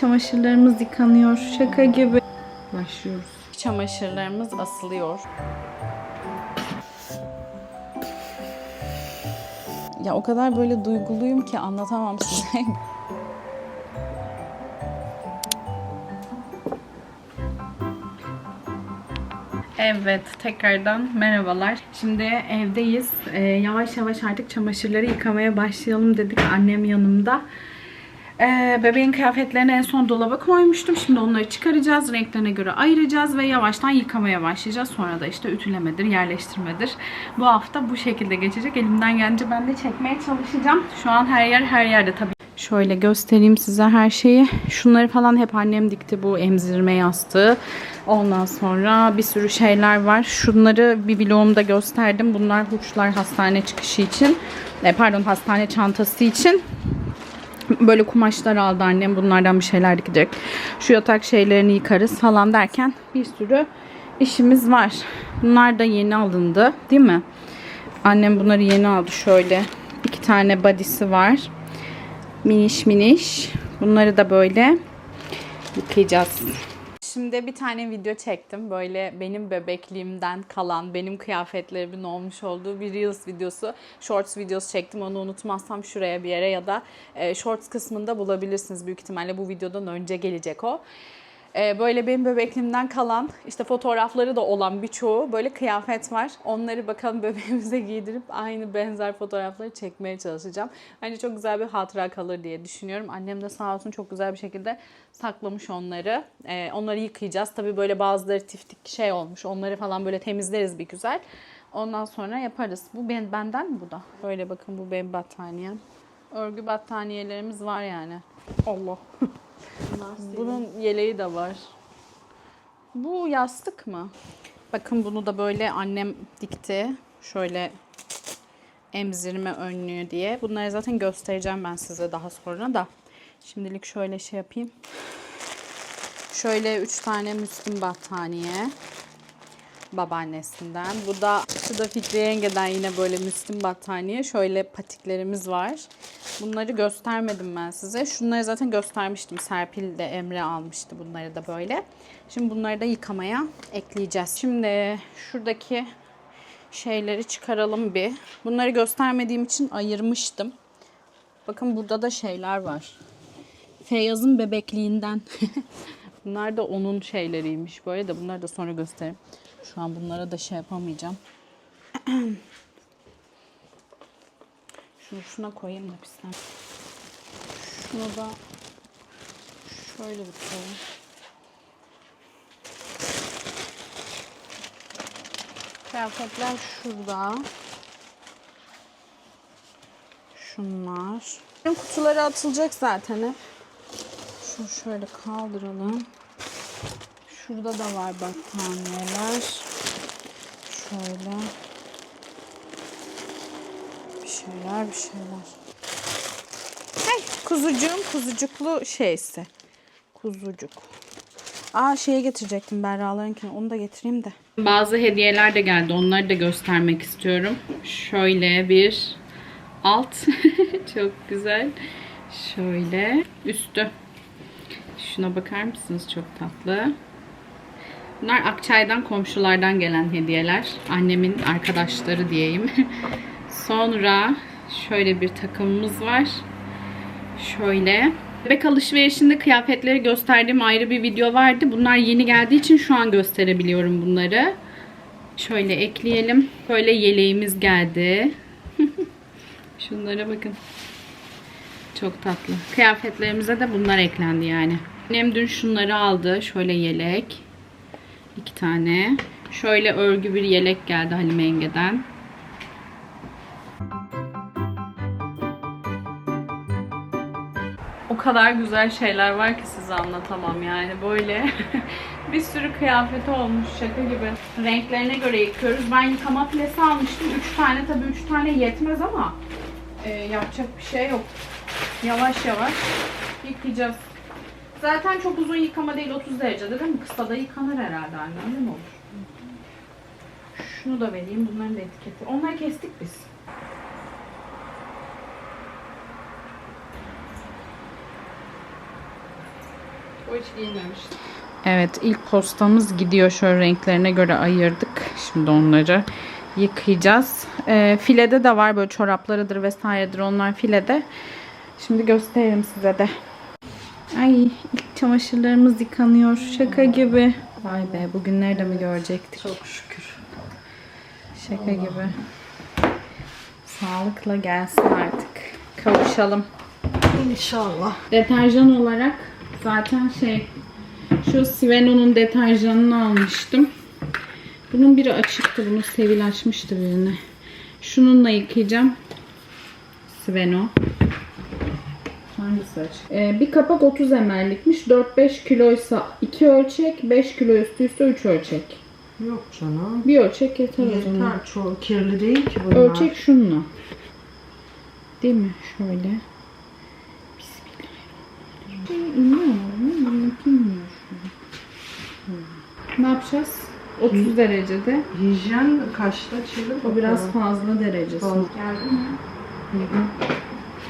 Çamaşırlarımız yıkanıyor. Şaka gibi. Başlıyoruz. Çamaşırlarımız asılıyor. Ya o kadar böyle duyguluyum ki anlatamam size. Evet, tekrardan merhabalar. Şimdi evdeyiz. Ee, yavaş yavaş artık çamaşırları yıkamaya başlayalım dedik. Annem yanımda. Ee, bebeğin kıyafetlerini en son dolaba koymuştum. Şimdi onları çıkaracağız. Renklerine göre ayıracağız ve yavaştan yıkamaya başlayacağız. Sonra da işte ütülemedir, yerleştirmedir. Bu hafta bu şekilde geçecek. Elimden gelince ben de çekmeye çalışacağım. Şu an her yer her yerde tabii. Şöyle göstereyim size her şeyi. Şunları falan hep annem dikti bu emzirme yastığı. Ondan sonra bir sürü şeyler var. Şunları bir vlogumda gösterdim. Bunlar hurçlar hastane çıkışı için. E, pardon hastane çantası için. Böyle kumaşlar aldı annem. Bunlardan bir şeyler dikecek. Şu yatak şeylerini yıkarız falan derken bir sürü işimiz var. Bunlar da yeni alındı. Değil mi? Annem bunları yeni aldı. Şöyle iki tane body'si var. Miniş miniş. Bunları da böyle yıkayacağız. Şimdi bir tane video çektim. Böyle benim bebekliğimden kalan, benim kıyafetlerimin olmuş olduğu bir Reels videosu, Shorts videosu çektim. Onu unutmazsam şuraya bir yere ya da e, Shorts kısmında bulabilirsiniz. Büyük ihtimalle bu videodan önce gelecek o. E, böyle benim bebekliğimden kalan, işte fotoğrafları da olan birçoğu böyle kıyafet var. Onları bakalım bebeğimize giydirip aynı benzer fotoğrafları çekmeye çalışacağım. Bence çok güzel bir hatıra kalır diye düşünüyorum. Annem de sağ olsun çok güzel bir şekilde saklamış onları. Ee, onları yıkayacağız. Tabii böyle bazıları tiftik şey olmuş. Onları falan böyle temizleriz bir güzel. Ondan sonra yaparız. Bu ben, benden mi bu da? Böyle bakın bu benim battaniyem. Örgü battaniyelerimiz var yani. Allah. Bunun yeleği de var. Bu yastık mı? Bakın bunu da böyle annem dikti. Şöyle emzirme önlüğü diye. Bunları zaten göstereceğim ben size daha sonra da. Şimdilik şöyle şey yapayım. Şöyle üç tane Müslüm battaniye. Babaannesinden. Bu da şu da Fikri Yenge'den yine böyle Müslüm battaniye. Şöyle patiklerimiz var. Bunları göstermedim ben size. Şunları zaten göstermiştim. Serpil de Emre almıştı bunları da böyle. Şimdi bunları da yıkamaya ekleyeceğiz. Şimdi şuradaki şeyleri çıkaralım bir. Bunları göstermediğim için ayırmıştım. Bakın burada da şeyler var. Feyyaz'ın bebekliğinden. Bunlar da onun şeyleriymiş. Böyle de bunları da sonra göstereyim. Şu an bunlara da şey yapamayacağım. Şunu şuna koyayım da pisler. Şunu da şöyle bir koyayım. Kıyafetler şurada. Şunlar. Kutuları atılacak zaten hep. Şunu şöyle kaldıralım. Şurada da var battaniyeler. Şöyle. Bir şeyler bir şeyler. Hey kuzucuğum kuzucuklu şeysi. Kuzucuk. Aa şeye getirecektim Berra'larınkini. Onu da getireyim de. Bazı hediyeler de geldi. Onları da göstermek istiyorum. Şöyle bir alt. Çok güzel. Şöyle üstü. Şuna bakar mısınız? Çok tatlı. Bunlar Akçay'dan komşulardan gelen hediyeler. Annemin arkadaşları diyeyim. Sonra şöyle bir takımımız var. Şöyle. Bebek alışverişinde kıyafetleri gösterdiğim ayrı bir video vardı. Bunlar yeni geldiği için şu an gösterebiliyorum bunları. Şöyle ekleyelim. Böyle yeleğimiz geldi. Şunlara bakın. Çok tatlı. Kıyafetlerimize de bunlar eklendi yani. Annem dün şunları aldı. Şöyle yelek. İki tane. Şöyle örgü bir yelek geldi Halime Yenge'den. O kadar güzel şeyler var ki size anlatamam yani böyle bir sürü kıyafeti olmuş şaka gibi. Renklerine göre yıkıyoruz. Ben yıkama filesi almıştım. 3 tane tabii 3 tane yetmez ama e, yapacak bir şey yok. Yavaş yavaş yıkayacağız. Zaten çok uzun yıkama değil 30 derecede değil mi? Kısa da yıkanır herhalde annem değil mi olur? Şunu da vereyim. Bunların da etiketi. Onları kestik biz. O hiç giymemişti. Evet ilk postamız gidiyor. Şöyle renklerine göre ayırdık. Şimdi onları yıkayacağız. Ee, filede de var böyle çoraplarıdır vesairedir onlar filede. Şimdi gösteririm size de. Ay ilk çamaşırlarımız yıkanıyor. Şaka gibi. Vay be bugünleri de mi görecektik? Çok şükür. Şaka gibi. Sağlıkla gelsin artık. Kavuşalım. İnşallah. Deterjan olarak zaten şey şu Siveno'nun deterjanını almıştım. Bunun biri açıktı. Bunu Sevil açmıştı birine. Şununla yıkayacağım. Siveno. Hangisi açık? Ee, bir kapak 30 ml'likmiş. 4-5 kiloysa 2 ölçek, 5 kilo üstüyse 3 ölçek. Yok canım. Bir ölçek yeter o zaman. Yeter. Çok kirli değil ki bunlar. Ölçek şununla. Değil mi? Şöyle. Bismillahirrahmanirrahim. An. Ne yapacağız? 30 derecede. Hijyen kaçta çevir O biraz fazla derecesi. Fazla. Geldi mi?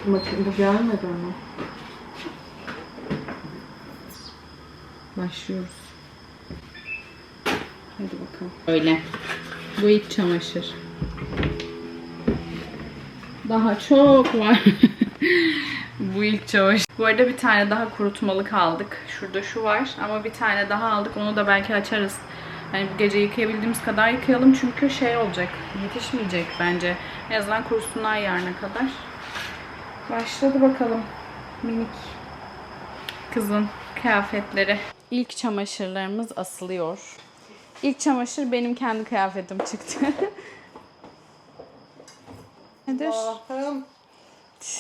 Bakayım bu gelmedi ama. Başlıyoruz. Hadi bakalım. Öyle. Bu ilk çamaşır. Daha çok var. Bu ilk çamaşır. Bu arada bir tane daha kurutmalık aldık. Şurada şu var ama bir tane daha aldık. Onu da belki açarız. Yani bu gece yıkayabildiğimiz kadar yıkayalım çünkü şey olacak. Yetişmeyecek bence. En azından kurusunlar yarına kadar. Başladı bakalım. Minik kızın kıyafetleri. İlk çamaşırlarımız asılıyor. İlk çamaşır benim kendi kıyafetim çıktı. Nedir? Allah'ım.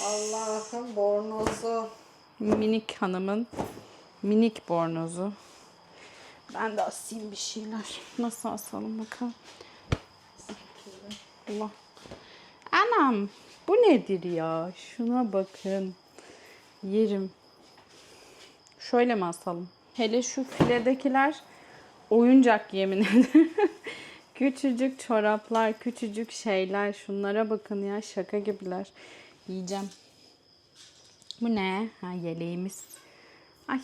Allah'ım bornozu. Minik hanımın minik bornozu. Ben de asayım bir şeyler. Nasıl asalım bakalım. Allah. Anam bu nedir ya? Şuna bakın. Yerim. Şöyle mi asalım? Hele şu filedekiler oyuncak yemin ederim. küçücük çoraplar, küçücük şeyler. Şunlara bakın ya şaka gibiler. Yiyeceğim. Bu ne? Ha yeleğimiz. Ay.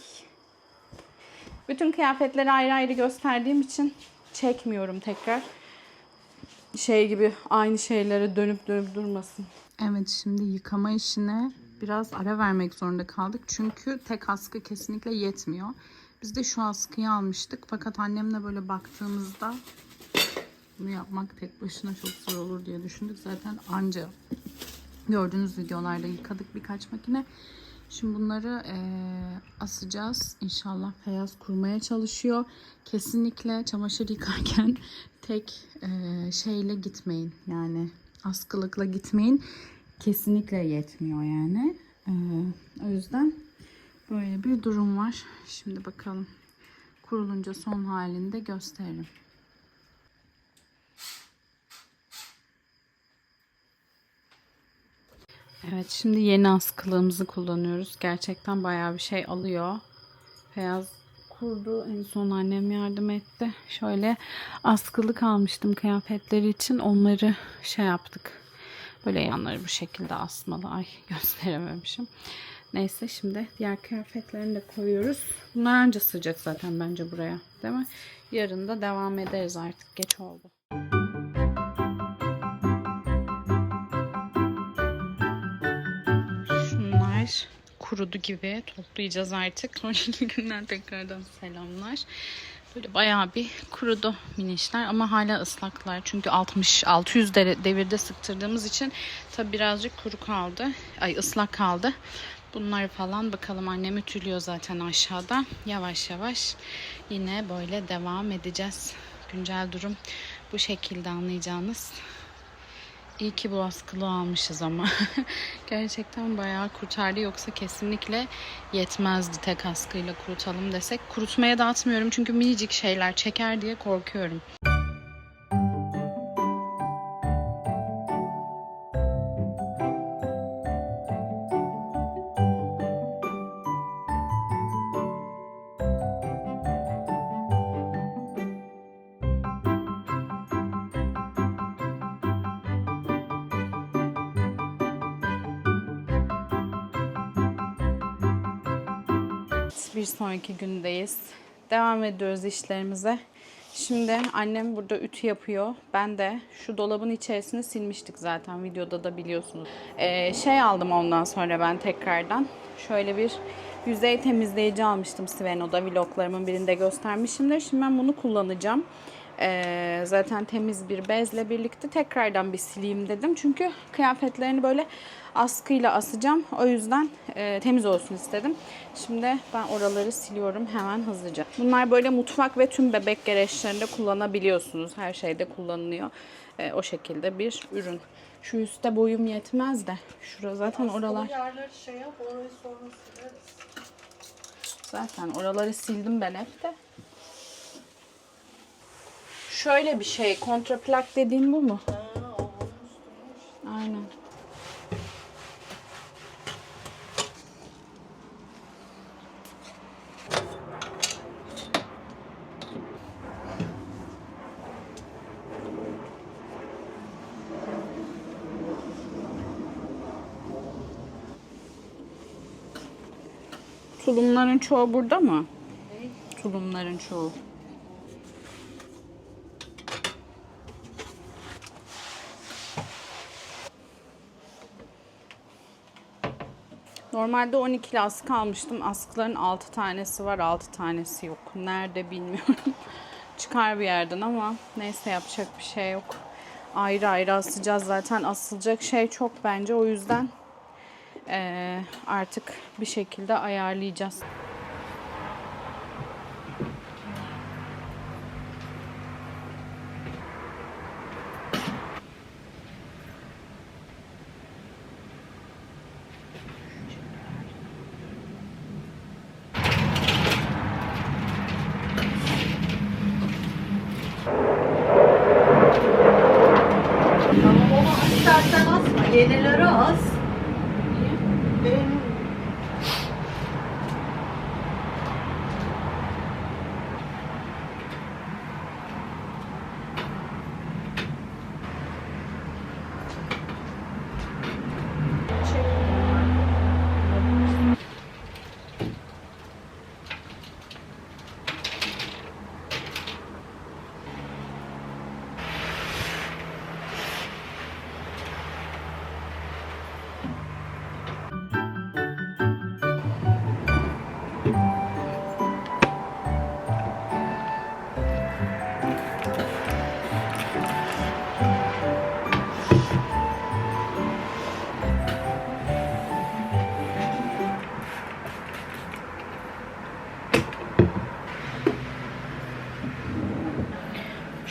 Bütün kıyafetleri ayrı ayrı gösterdiğim için çekmiyorum tekrar. Şey gibi aynı şeylere dönüp dönüp durmasın. Evet şimdi yıkama işine biraz ara vermek zorunda kaldık. Çünkü tek askı kesinlikle yetmiyor. Biz de şu askıyı almıştık. Fakat annemle böyle baktığımızda bunu yapmak tek başına çok zor olur diye düşündük. Zaten anca gördüğünüz videolarda yıkadık birkaç makine. Şimdi bunları eee, asacağız. İnşallah Feyyaz kurmaya çalışıyor. Kesinlikle çamaşır yıkarken tek eee, şeyle gitmeyin. Yani askılıkla gitmeyin. Kesinlikle yetmiyor yani. Eee, o yüzden böyle bir durum var. Şimdi bakalım. Kurulunca son halinde gösteririm. Evet şimdi yeni askılığımızı kullanıyoruz. Gerçekten bayağı bir şey alıyor. Beyaz kurdu. En son annem yardım etti. Şöyle askılık almıştım kıyafetleri için. Onları şey yaptık. Böyle yanları bu şekilde asmalı. Ay gösterememişim. Neyse şimdi diğer kıyafetlerini de koyuyoruz. Bunlar anca sığacak zaten bence buraya. Değil mi? Yarın da devam ederiz artık. Geç oldu. Şunlar kurudu gibi toplayacağız artık. Sonraki günden tekrardan selamlar. Böyle bayağı bir kurudu minişler ama hala ıslaklar. Çünkü 60-600 dere- devirde sıktırdığımız için tabi birazcık kuru kaldı. Ay ıslak kaldı. Bunları falan bakalım annem ütülüyor zaten aşağıda. Yavaş yavaş yine böyle devam edeceğiz. Güncel durum bu şekilde anlayacağınız. İyi ki bu askılı almışız ama. Gerçekten bayağı kurtardı. Yoksa kesinlikle yetmezdi tek askıyla kurutalım desek. Kurutmaya da atmıyorum çünkü minicik şeyler çeker diye korkuyorum. Bir sonraki gündeyiz. Devam ediyoruz işlerimize. Şimdi annem burada ütü yapıyor. Ben de şu dolabın içerisini silmiştik zaten. Videoda da biliyorsunuz. Ee, şey aldım ondan sonra ben tekrardan. Şöyle bir yüzey temizleyici almıştım Sveno'da. Vloglarımın birinde göstermişimdir. Şimdi ben bunu kullanacağım. Ee, zaten temiz bir bezle birlikte tekrardan bir sileyim dedim. Çünkü kıyafetlerini böyle askıyla asacağım. O yüzden e, temiz olsun istedim. Şimdi ben oraları siliyorum hemen hızlıca. Bunlar böyle mutfak ve tüm bebek gereçlerinde kullanabiliyorsunuz. Her şeyde kullanılıyor. E, o şekilde bir ürün. Şu üstte boyum yetmez de. Şura zaten oralar. Şey yap, orayı sonra sileriz. Zaten oraları sildim ben hep de. Şöyle bir şey. Kontraplak dediğin bu mu? Ha, o onun üstüne. Aynen. Tulumların çoğu burada mı? Tulumların çoğu. Normalde 12 askı almıştım. Askıların 6 tanesi var, 6 tanesi yok. Nerede bilmiyorum. Çıkar bir yerden ama neyse yapacak bir şey yok. Ayrı ayrı asacağız zaten. Asılacak şey çok bence. O yüzden artık bir şekilde ayarlayacağız.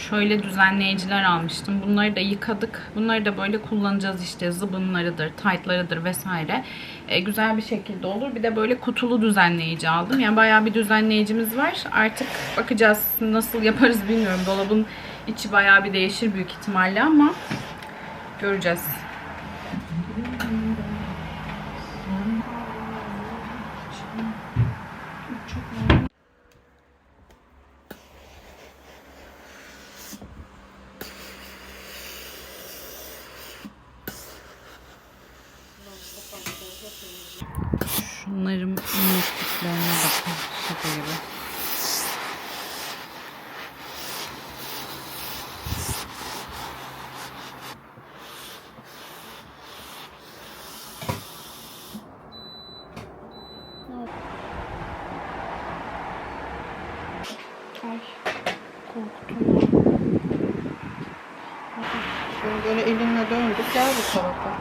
Şöyle düzenleyiciler almıştım. Bunları da yıkadık. Bunları da böyle kullanacağız işte. Zıbınlarıdır, taytlarıdır vesaire. E, güzel bir şekilde olur. Bir de böyle kutulu düzenleyici aldım. Yani bayağı bir düzenleyicimiz var. Artık bakacağız nasıl yaparız bilmiyorum. Dolabın içi bayağı bir değişir büyük ihtimalle ama göreceğiz. Şunların minikliklerine bakın. Şaka gibi. Ay, korktum. Şöyle böyle elinle döndük. Gel bu tarafa.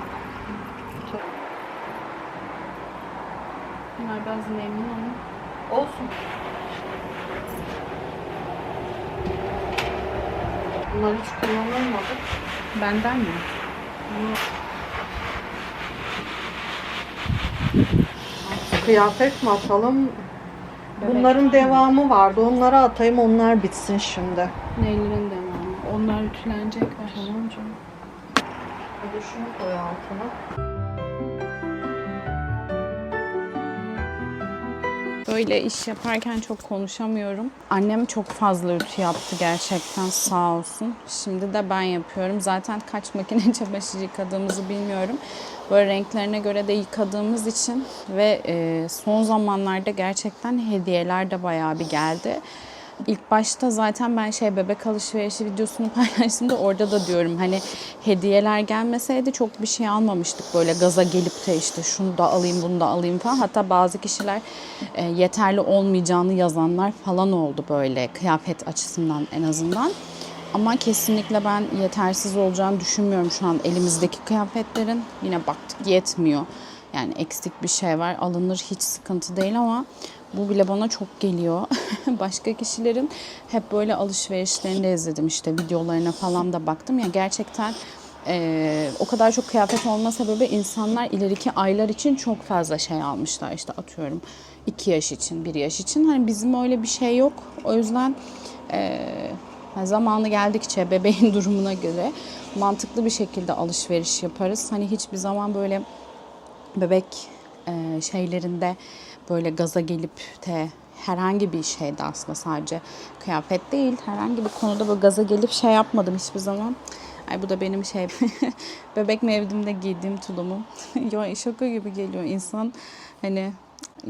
Bunlar biraz nemli ama. Olsun. Bunlar hiç kullanılmadı. Benden mi? Kıyafet mi atalım? Bunların devamı vardı. Onları atayım. Onlar bitsin şimdi. Neylerin devamı? Onlar ütülenecekler. Tamam canım. Hadi şunu koy altına. Böyle iş yaparken çok konuşamıyorum. Annem çok fazla ütü yaptı gerçekten sağ olsun. Şimdi de ben yapıyorum. Zaten kaç makine çamaşır yıkadığımızı bilmiyorum. Böyle renklerine göre de yıkadığımız için ve son zamanlarda gerçekten hediyeler de bayağı bir geldi. İlk başta zaten ben şey bebek alışverişi videosunu paylaştığımda orada da diyorum hani hediyeler gelmeseydi çok bir şey almamıştık böyle gaza gelip de işte şunu da alayım bunu da alayım falan. Hatta bazı kişiler e, yeterli olmayacağını yazanlar falan oldu böyle kıyafet açısından en azından. Ama kesinlikle ben yetersiz olacağını düşünmüyorum şu an elimizdeki kıyafetlerin. Yine baktık yetmiyor. Yani eksik bir şey var alınır hiç sıkıntı değil ama bu bile bana çok geliyor. Başka kişilerin hep böyle alışverişlerini de izledim işte videolarına falan da baktım. Ya gerçekten eee, o kadar çok kıyafet olma sebebi insanlar ileriki aylar için çok fazla şey almışlar. İşte atıyorum 2 yaş için, 1 yaş için. Hani bizim öyle bir şey yok. O yüzden yani zamanı geldikçe bebeğin durumuna göre mantıklı bir şekilde alışveriş yaparız. Hani hiçbir zaman böyle bebek e, şeylerinde böyle gaza gelip de herhangi bir şeyde aslında sadece kıyafet değil herhangi bir konuda böyle gaza gelip şey yapmadım hiçbir zaman. Ay bu da benim şey bebek mevdimde giydiğim tulumum. ya şaka gibi geliyor insan hani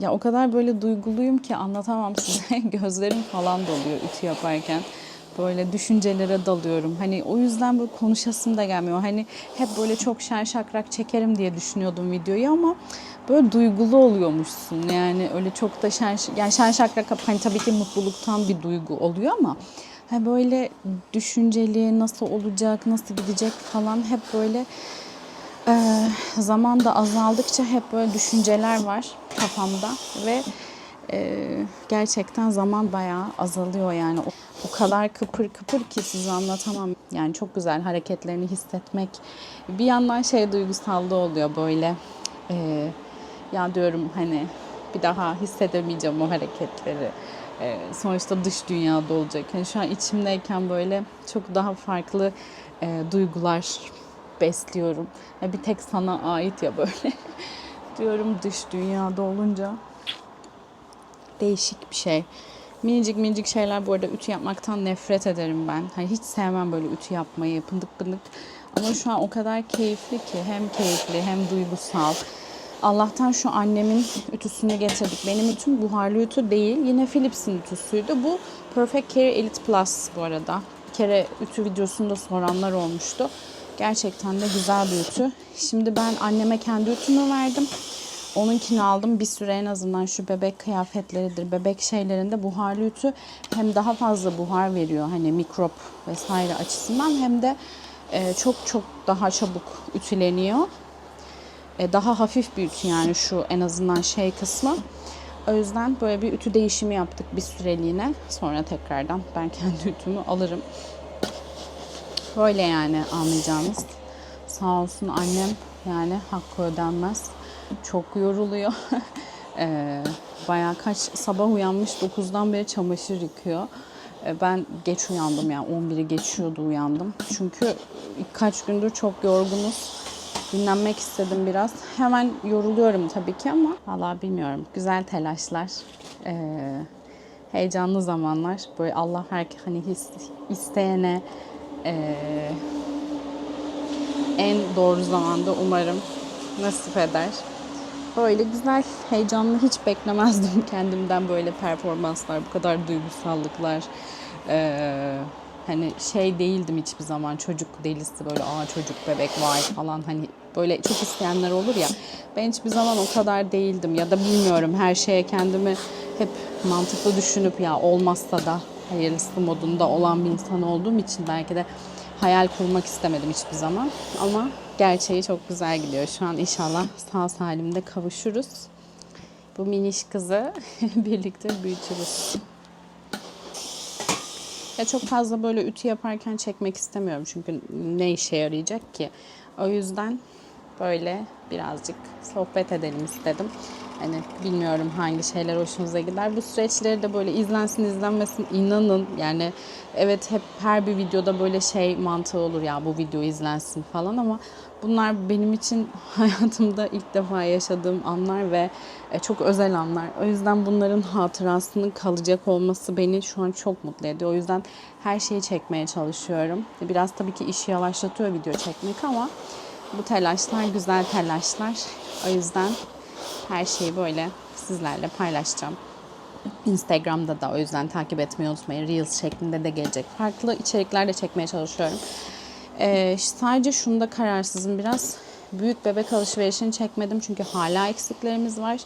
ya o kadar böyle duyguluyum ki anlatamam size. Gözlerim falan doluyor ütü yaparken böyle düşüncelere dalıyorum. Hani o yüzden böyle konuşasım da gelmiyor. Hani hep böyle çok şen şakrak çekerim diye düşünüyordum videoyu ama böyle duygulu oluyormuşsun. Yani öyle çok da şen, yani şen şakrak hani tabii ki mutluluktan bir duygu oluyor ama ha böyle düşünceli nasıl olacak, nasıl gidecek falan hep böyle ee, zaman da azaldıkça hep böyle düşünceler var kafamda ve e, gerçekten zaman bayağı azalıyor yani. O, o kadar kıpır kıpır ki size anlatamam. Yani çok güzel hareketlerini hissetmek. Bir yandan şey duygusallığı oluyor böyle. e, ya diyorum hani bir daha hissedemeyeceğim o hareketleri. E, sonuçta dış dünyada olacak. Yani şu an içimdeyken böyle çok daha farklı e, duygular besliyorum. Ya bir tek sana ait ya böyle. diyorum dış dünyada olunca değişik bir şey. Minicik minicik şeyler bu arada ütü yapmaktan nefret ederim ben. Hani hiç sevmem böyle ütü yapmayı pındık pındık. Ama şu an o kadar keyifli ki hem keyifli hem duygusal. Allah'tan şu annemin ütüsünü getirdik. Benim ütüm buharlı ütü değil. Yine Philips'in ütüsüydü. Bu Perfect Care Elite Plus bu arada. Bir kere ütü videosunda soranlar olmuştu. Gerçekten de güzel bir ütü. Şimdi ben anneme kendi ütümü verdim. Onunkini aldım. Bir süre en azından şu bebek kıyafetleridir, bebek şeylerinde buharlı ütü hem daha fazla buhar veriyor hani mikrop vesaire açısından hem de e, çok çok daha çabuk ütüleniyor. E, daha hafif bir ütü yani şu en azından şey kısmı. O yüzden böyle bir ütü değişimi yaptık bir süreliğine. Sonra tekrardan ben kendi ütümü alırım. Böyle yani anlayacağınız. Sağ olsun annem yani hakkı ödenmez. Çok yoruluyor. Eee bayağı kaç sabah uyanmış 9'dan beri çamaşır yıkıyor. E, Ben geç uyandım yani 11'i geçiyordu uyandım. Çünkü kaç gündür çok yorgunuz. Dinlenmek istedim biraz. Hemen yoruluyorum tabii ki ama valla bilmiyorum. Güzel telaşlar. Ee, heyecanlı zamanlar. Böyle Allah her hani his, isteyene ee, en doğru zamanda umarım nasip eder. Böyle güzel, heyecanlı hiç beklemezdim kendimden böyle performanslar, bu kadar duygusallıklar. Ee, hani şey değildim hiçbir zaman çocuk delisi böyle aa çocuk bebek vay falan hani böyle çok isteyenler olur ya. Ben hiçbir zaman o kadar değildim ya da bilmiyorum her şeye kendimi hep mantıklı düşünüp ya olmazsa da hayırlısı modunda olan bir insan olduğum için belki de hayal kurmak istemedim hiçbir zaman. Ama gerçeği çok güzel gidiyor. Şu an inşallah sağ salimde kavuşuruz. Bu miniş kızı birlikte büyütürüz. Ya çok fazla böyle ütü yaparken çekmek istemiyorum çünkü ne işe yarayacak ki? O yüzden böyle birazcık sohbet edelim istedim. Hani bilmiyorum hangi şeyler hoşunuza gider. Bu süreçleri de böyle izlensin izlenmesin inanın. Yani evet hep her bir videoda böyle şey mantığı olur ya bu video izlensin falan ama bunlar benim için hayatımda ilk defa yaşadığım anlar ve e, çok özel anlar. O yüzden bunların hatırasının kalacak olması beni şu an çok mutlu ediyor. O yüzden her şeyi çekmeye çalışıyorum. Biraz tabii ki işi yavaşlatıyor video çekmek ama bu telaşlar güzel telaşlar. O yüzden her şeyi böyle sizlerle paylaşacağım. Instagram'da da o yüzden takip etmeyi unutmayın. Reels şeklinde de gelecek. Farklı içerikler de çekmeye çalışıyorum. Ee, sadece şunda kararsızım biraz. Büyük bebek alışverişini çekmedim çünkü hala eksiklerimiz var.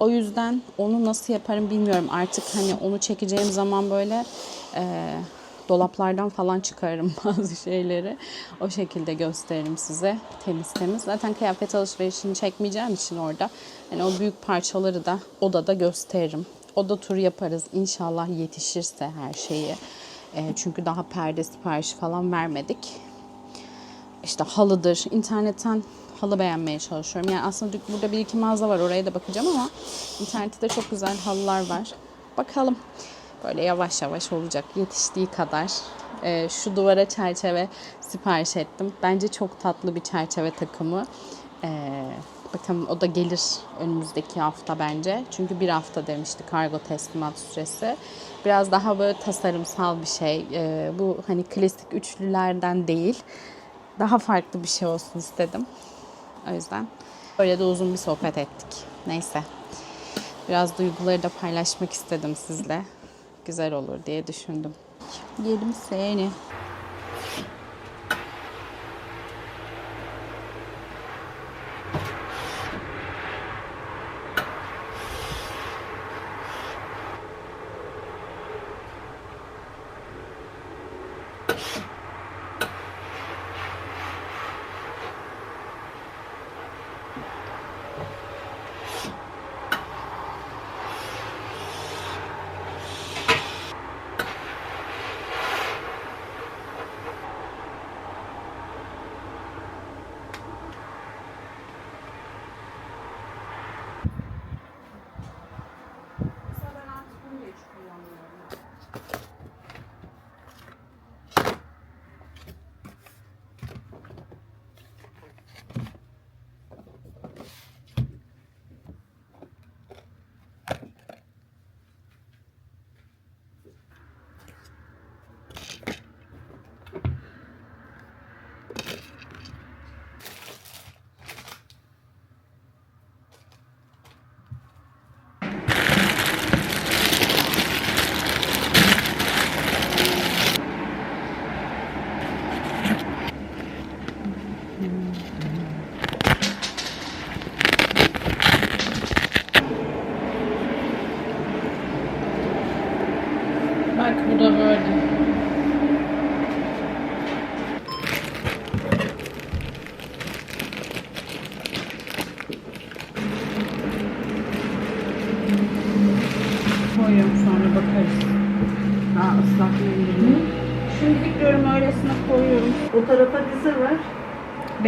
O yüzden onu nasıl yaparım bilmiyorum. Artık hani onu çekeceğim zaman böyle e, dolaplardan falan çıkarırım bazı şeyleri. O şekilde gösteririm size temiz temiz. Zaten kıyafet alışverişini çekmeyeceğim için orada. Yani o büyük parçaları da odada gösteririm. Oda turu yaparız inşallah yetişirse her şeyi. E, çünkü daha perde siparişi falan vermedik. İşte halıdır. internetten halı beğenmeye çalışıyorum. Yani aslında burada bir iki mağaza var oraya da bakacağım ama internette de çok güzel halılar var. Bakalım. Böyle yavaş yavaş olacak yetiştiği kadar. Ee, şu duvara çerçeve sipariş ettim. Bence çok tatlı bir çerçeve takımı. Ee, bakalım o da gelir önümüzdeki hafta bence. Çünkü bir hafta demişti kargo teslimat süresi. Biraz daha böyle tasarımsal bir şey. Ee, bu hani klasik üçlülerden değil. Daha farklı bir şey olsun istedim. O yüzden böyle de uzun bir sohbet ettik. Neyse. Biraz duyguları da paylaşmak istedim sizle. Güzel olur diye düşündüm. Yedim seni. うん。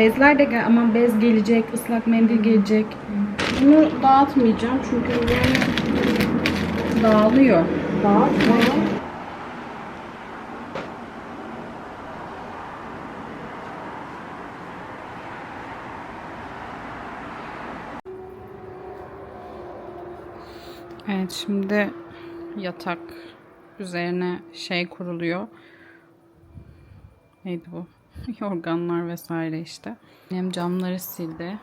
Bezler de ama bez gelecek, ıslak mendil gelecek. Bunu dağıtmayacağım çünkü dağılıyor. Dağıtma. Evet şimdi yatak üzerine şey kuruluyor. Neydi bu? Yorganlar vesaire işte. Hem camları sildi.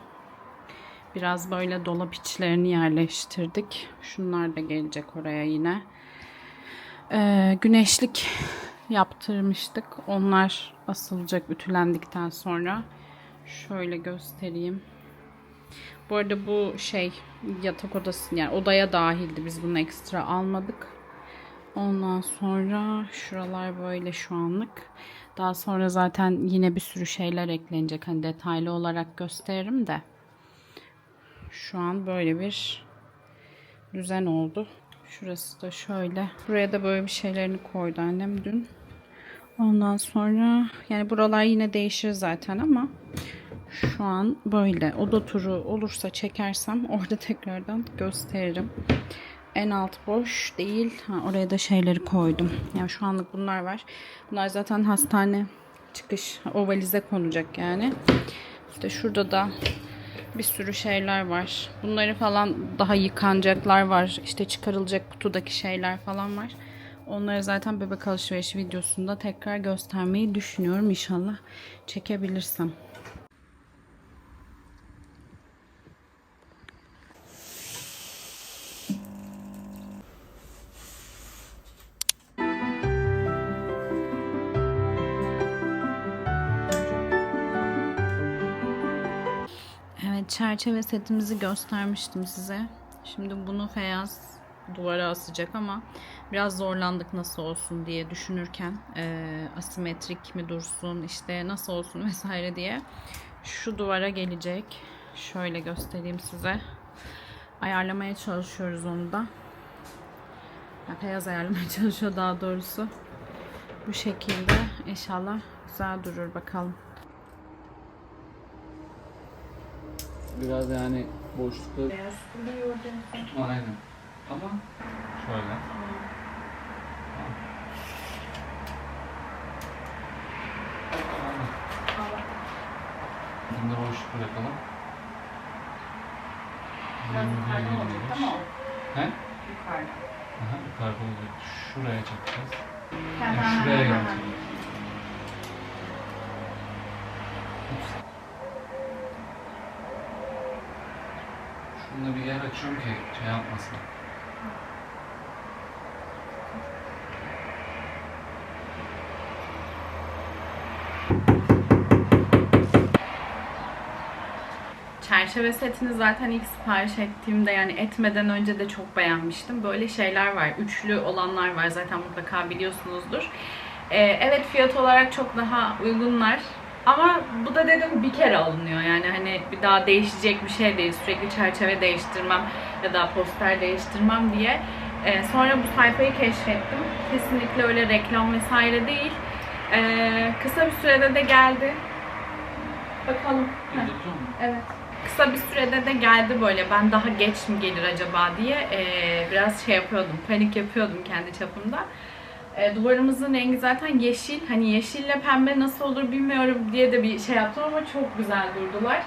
Biraz böyle dolap içlerini yerleştirdik. Şunlar da gelecek oraya yine. Ee, güneşlik yaptırmıştık. Onlar asılacak ütülendikten sonra. Şöyle göstereyim. Bu arada bu şey yatak odası yani odaya dahildi. Biz bunu ekstra almadık. Ondan sonra şuralar böyle şu anlık. Daha sonra zaten yine bir sürü şeyler eklenecek. Hani detaylı olarak gösteririm de. Şu an böyle bir düzen oldu. Şurası da şöyle. Buraya da böyle bir şeylerini koydu annem dün. Ondan sonra yani buralar yine değişir zaten ama Şu an böyle. Oda turu olursa çekersem orada tekrardan gösteririm. En alt boş değil. Ha, oraya da şeyleri koydum. Yani şu anlık bunlar var. Bunlar zaten hastane çıkış. O valize konacak yani. İşte şurada da bir sürü şeyler var. Bunları falan daha yıkanacaklar var. İşte çıkarılacak kutudaki şeyler falan var. Onları zaten bebek alışverişi videosunda tekrar göstermeyi düşünüyorum. İnşallah çekebilirsem. Çerçeve setimizi göstermiştim size. Şimdi bunu Feyyaz duvara asacak ama biraz zorlandık nasıl olsun diye düşünürken eee, asimetrik mi dursun işte nasıl olsun vesaire diye şu duvara gelecek. Şöyle göstereyim size. Ayarlamaya çalışıyoruz onu da. Ya, Feyyaz ayarlamaya çalışıyor daha doğrusu. Bu şekilde inşallah güzel durur bakalım. Biraz yani boşlukta Beyaz biliyor aynen. Ama şöyle. Şimdi boşluk bırakalım. yukarıda olacak ama o He? yukarıda. Aha, yukarıda olacak. Şuraya çakacağız. Yani şuraya ha, ha. gelecek. Ups. Şunda bir yer açıyorum ki şey yapmasın. Çerçeve setini zaten ilk sipariş ettiğimde yani etmeden önce de çok beğenmiştim. Böyle şeyler var. Üçlü olanlar var. Zaten mutlaka biliyorsunuzdur. Ee, evet fiyat olarak çok daha uygunlar. Ama bu da dedim bir kere alınıyor. Yani hani bir daha değişecek bir şey değil. Sürekli çerçeve değiştirmem ya da poster değiştirmem diye. Ee, sonra bu sayfayı keşfettim. Kesinlikle öyle reklam vesaire değil. Ee, kısa bir sürede de geldi. Bakalım. Heh. Evet. Kısa bir sürede de geldi böyle. Ben daha geç mi gelir acaba diye eee, biraz şey yapıyordum. Panik yapıyordum kendi çapımda. Eee, duvarımızın rengi zaten yeşil. Hani yeşille pembe nasıl olur bilmiyorum diye de bir şey yaptım ama çok güzel durdular.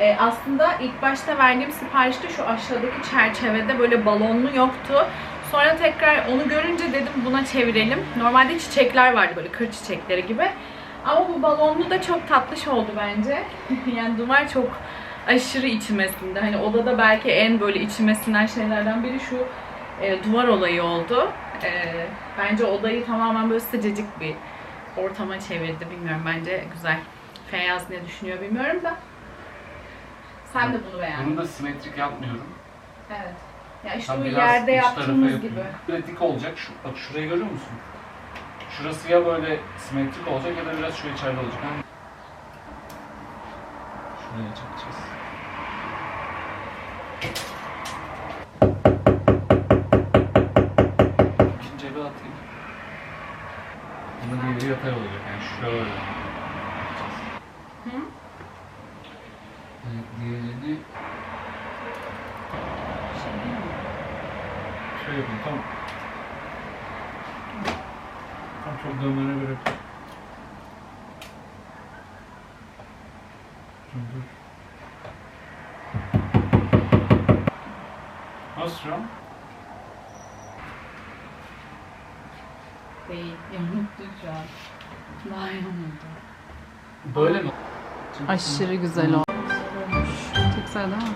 Eee, aslında ilk başta verdiğim siparişte şu aşağıdaki çerçevede böyle balonlu yoktu. Sonra tekrar onu görünce dedim buna çevirelim. Normalde çiçekler vardı böyle kır çiçekleri gibi. Ama bu balonlu da çok tatlış oldu bence. yani duvar çok aşırı içmesinde. Hani odada belki en böyle içmesinden şeylerden biri şu e, duvar olayı oldu. E, bence odayı tamamen böyle sıcacık bir ortama çevirdi. Bilmiyorum bence güzel. Feyyaz ne düşünüyor bilmiyorum da. Sen de bunu beğendin. Bunu da simetrik yapmıyorum. Evet. Ya işte bu biraz yerde iç tarafa yaptığımız yapıyorum. gibi. Böyle dik olacak. Şu, bak şurayı görüyor musun? Şurası ya böyle simetrik olacak ya da biraz şu içeride olacak. Hani... Şuraya çakacağız. Bunu diğeri yatay olacak yani şöyle. Hı? Evet, diğerini şey yapayım tam tam çok dönmene. Dur, dur. Nasıl şu an? Değil. Yamuktu şu an. Böyle mi? Aşırı güzel olmuş. Çok güzel değil mi?